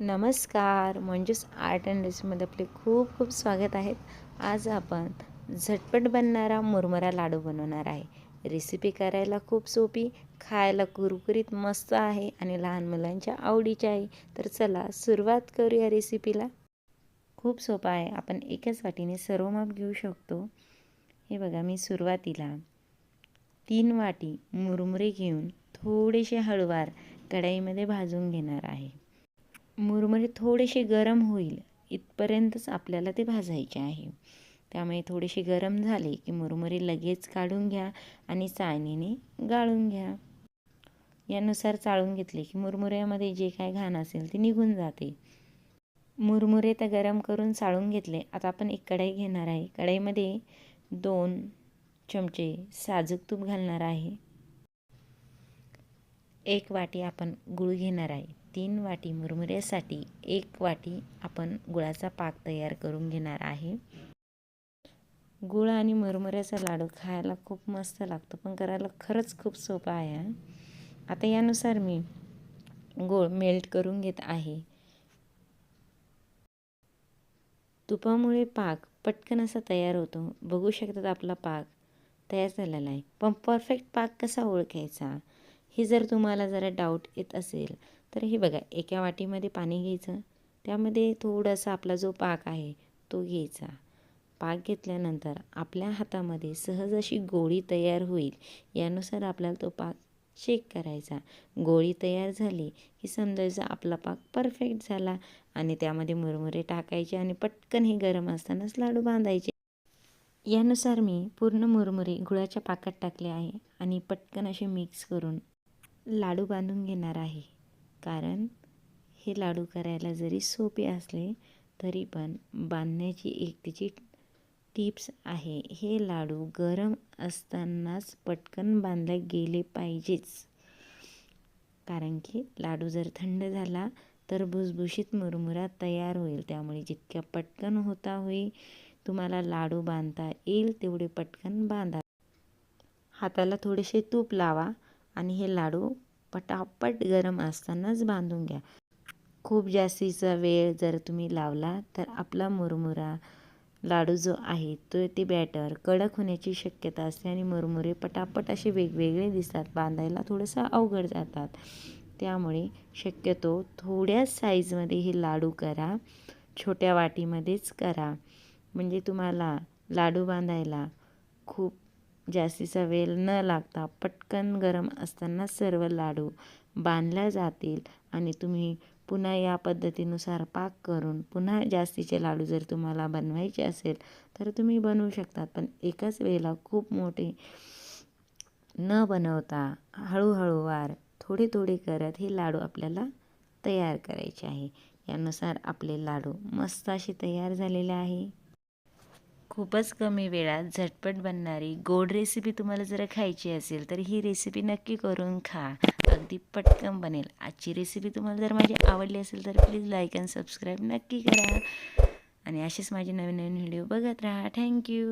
नमस्कार. म्हणजेच art and रेसिपीमध्ये आपले खूप खूप स्वागत आहेत आज आपण झटपट बनणारा मुरमुरा लाडू बनवणार आहे. रेसिपी करायला खूप सोपी खायला कुरकुरीत मस्त आहे आणि लहान मुलांच्या आवडीची आहे. तर चला सुरुवात करूया रेसिपीला. खूप सोपा आहे. आपण एकाच वाटीने सर्व माप घेऊ शकतो. हे बघा मी सुरुवातीला तीन वाटी मुरमुरे घेऊन थोडेसे हळवार कढाईमध्ये भाजून घेणार आहे. मुरमुरे थोडेसे गरम होईल इथपर्यंतच आपल्याला ते भाजायचे आहे. त्यामुळे थोडेसे गरम झाले की मुरमुरे लगेच काढून घ्या आणि चाळणीने गाळून घ्या. यानुसार चाळून घेतले की मुरमुऱ्यामध्ये जे काय घाण असेल ते निघून जाते. मुरमुरे तर गरम करून चाळून घेतले आता आपण एक कढई घेणार आहे. कढईमध्ये दोन चमचे साजूक तूप घालणार आहे. एक वाटी आपण गुळ घेणार आहे. तीन वाटी मुरमुऱ्यासाठी एक वाटी आपण गुळाचा पाक तयार करून घेणार आहे. गुळ आणि मुरमुऱ्याचा लाडू खायला खूप मस्त लागतो पण करायला खरंच खूप सोपं आहे आता यानुसार मी गोळ मेल्ट करून घेत आहे. तुपामुळे पाक पटकन असा तयार होतो. बघू शकतात आपला पाक तयार झालेला आहे. पण परफेक्ट पाक कसा ओळखायचा? हे जर तुम्हाला जरा डाऊट येत असेल तर हे बघा एका वाटीमध्ये पाणी घ्यायचं. त्यामध्ये थोडासा आपला जो पाक आहे तो घ्यायचा. पाक घेतल्यानंतर आपल्या हातामध्ये सहज अशी गोळी तयार होईल. यानुसार आपल्याला तो पाक चेक करायचा. गोळी तयार झाली की समजायचं आपला पाक परफेक्ट झाला आणि त्यामध्ये मुरमुरे टाकायचे आणि पटकन हे गरम असतानाच लाडू बांधायचे. यानुसार मी पूर्ण मुरमुरे गुळाच्या पाकात टाकले आहे आणि पटकन असे मिक्स करून लाडू बांधून घेणार आहे. कारण हे लाडू करायला जरी सोपे असले तरी पण बांधण्याची एक त्याची टिप्स आहे. हे लाडू गरम असतानाच पटकन बांधले गेले पाहिजेच. कारण की लाडू जर थंड झाला तर भुसभुशीत मुरमुरा तयार होईल. त्यामुळे जितक्या पटकन होता होई तुम्हाला लाडू बांधता येईल तेवढे पटकन बांधा. हाताला थोडेसे तूप लावा. आणि हे लाडू पटापट गरम असतानाच बांधून घ्या. खूप जास्तीचा वेळ जर तुम्ही लावला तर आपला मुरमुरा लाडू जो आहे तो ते बॅटर कडक होण्याची शक्यता असते आणि मुरमुरे पटापट असे वेगवेगळे दिसतात. बांधायला थोडंसं अवघड जातात. त्यामुळे शक्यतो थोड्या साईजमध्ये हे लाडू करा. छोट्या वाटीमध्येच करा. म्हणजे तुम्हाला लाडू बांधायला खूप जास्तीचा वेळ न लागता पटकन गरम असताना सर्व लाडू बांधल्या जातील आणि तुम्ही पुन्हा या पद्धतीनुसार पाक करून पुन्हा जास्तीचे लाडू जर तुम्हाला बनवायचे असेल तर तुम्ही बनवू शकतात. पण एकाच वेळेला खूप मोठे न बनवता हळूहळू वार थोडे थोडे करत हे लाडू आपल्याला तयार करायचे आहे. यानुसार आपले लाडू मस्त असे तयार झालेले आहे. खूपच कमी वेळात झटपट बनणारी गोड रेसिपी तुम्हाला जर खायची असेल तर ही रेसिपी नक्की करून खा. अगदी पटकन बनेल. आजची रेसिपी तुम्हाला जर माझी आवडली असेल तर प्लीज लाईक अँड सबस्क्राईब नक्की करा. आणि असेच माझे नवीन नवीन व्हिडिओ बघत राहा. थँक्यू